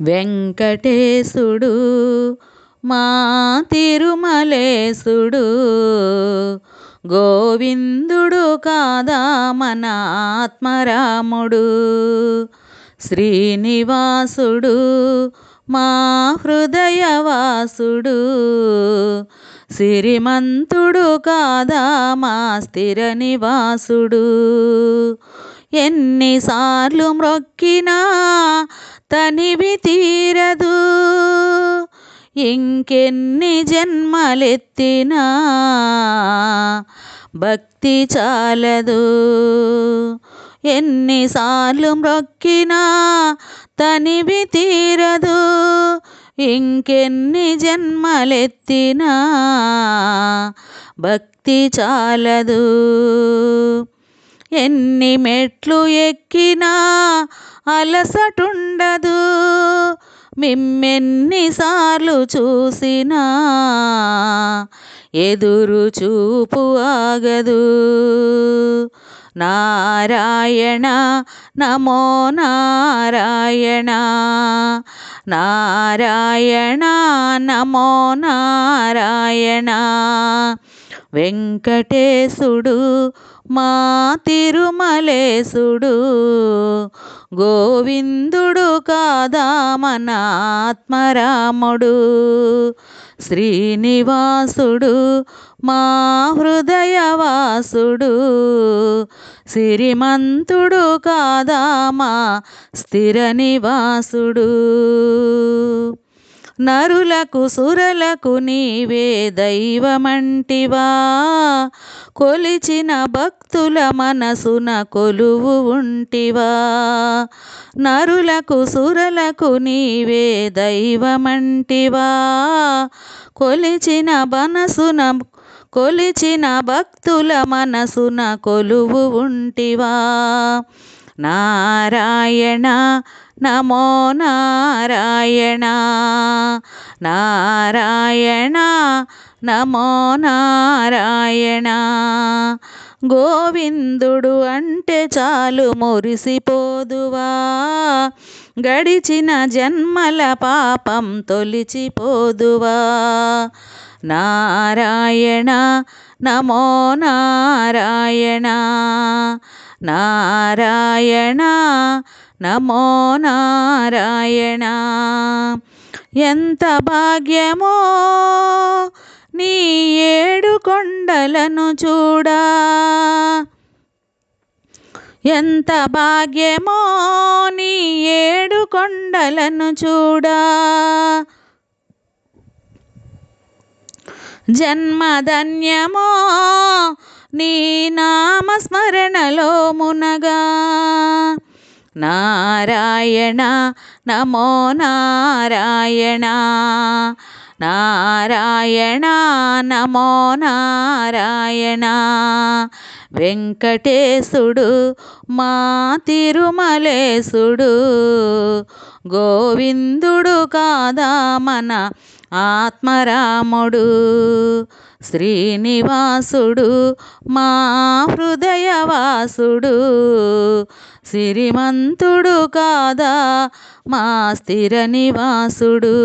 వెంకటేశుడు మా తిరుమలేశుడు. గోవిందుడు కాదా మన ఆత్మరాముడు? శ్రీనివాసుడు మా హృదయవాసుడు. సిరిమంతుడు కాదా మా స్థిర నివాసుడు? ఎన్నిసార్లు మ్రొక్కినా తనివి తీరదు ఇంకెన్ని జన్మలెత్తినా భక్తి చాలదు. ఎన్నిసార్లు మ్రొక్కినా తనివి తీరదు ఇంకెన్ని జన్మలెత్తినా భక్తి చాలదు. ఎన్ని మెట్లు ఎక్కినా అలసటుండదు. మిమ్మెన్నిసార్లు చూసినా ఎదురు చూపు ఆగదు. నారాయణ నమో నారాయణ నారాయణ నమో నారాయణ. వెంకటేశుడు మా తిరుమలేశుడు గోవిందుడు కాదా మన ఆత్మరాముడు శ్రీనివాసుడు మా హృదయవాసుడు. సిరిమంతుడు కాదా మా స్థిర నివాసుడు నరులకు సురలకు నీవే దైవమంటివా? కొలిచిన భక్తుల మనసున కొలువు ఉంటివా? నరులకు సురలకు నీవే దైవమంటివా? కొలిచిన మనసున కొలిచిన భక్తుల మనసున కొలువు ఉంటివా? నారాయణ నమో నారాయణ నారాయణ నమో నారాయణ. గోవిందుడు అంటే చాలు మురిసిపోదువా. గడిచిన జన్మల పాపం తొలిచిపోదువా. నారాయణ నమో నారాయణ నారాయణ. నమో నారాయణ. ఎంత భాగ్యమో నీ ఏడు కొండలను చూడా. ఎంత భాగ్యమో నీ ఏడు కొండలను చూడా. జన్మధన్యమో నీ నామస్మరణలో మునగా. నారాయణ నమో నారాయణ. నారాయణ నమో నారాయణ. వెంకటేశుడు మా తిరుమలేశుడు. గోవిందుడు కాదా మన ఆత్మరాముడు శ్రీనివాసుడు మా హృదయవాసుడు సిరిమంతుడు కాదా మా స్థిర నివాసుడు.